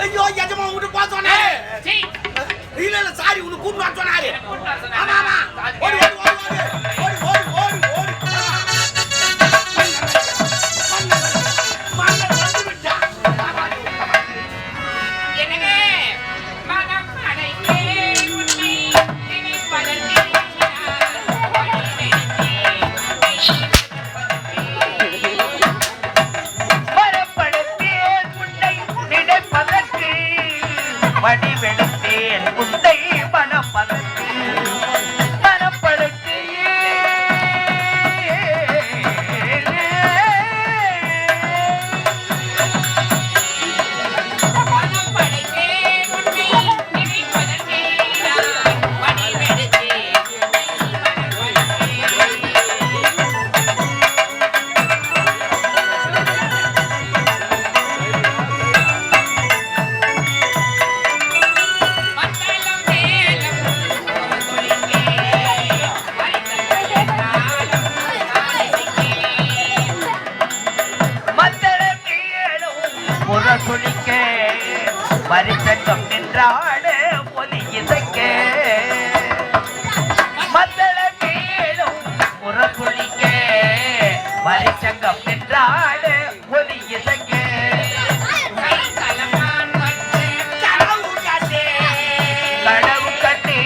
And your முரசொலிக்க மரிச்சங்கம் நின்றாடு ஒலி இசைக்க. மத்தள மேலும் முரசொலிக்க மரிச்சங்கம் நின்றாடு ஒலி இசைக்க. கை கட்டி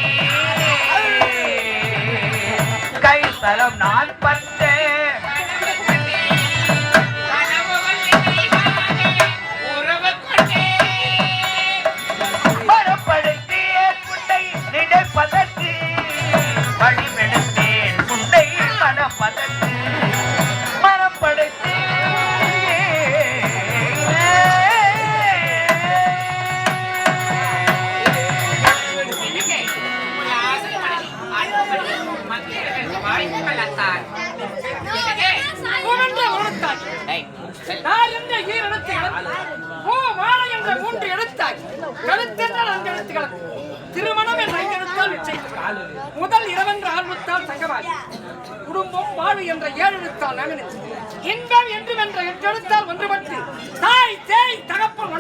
கை தலம் நான் பத்து நான் என்ற ஈர் எழுத்து இழந்தாய் ஓ வாழ என்ற மூன்று எழுத்தாய். கழுத்தென்றால் அந்த எழுத்துக்கள். திருமணம் என்ற ஐந்து எழுத்தால் நிச்சயித்தார் முதல் இரவென்ற ஆர்வத்தால் சங்கமாகி குடும்பம் வாழ்வு என்ற ஏழு எழுத்தால் நகனிச்சு இன்பம் என்று என்ற எட்டு எழுத்தால் ஒன்றுபட்டு. தாய் தேய் தகப்பன்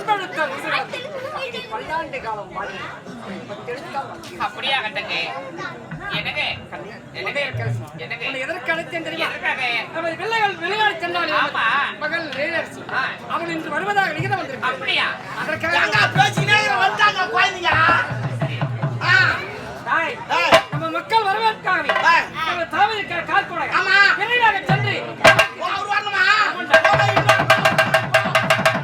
இனி பல்லாண்டு காலம் வாழ்வு. அப்படியா கட்டங்க உன்னை எதற்கு அழைத்தேன் தெரியுமா? நமது பிள்ளைகள் விளையாடி சென்றால். மகள் ஆ. அவன் இன்று வருவதாக வந்திருக்கிறான் அப்படியா? அதற்காக வந்தாங்க குழந்தைங்க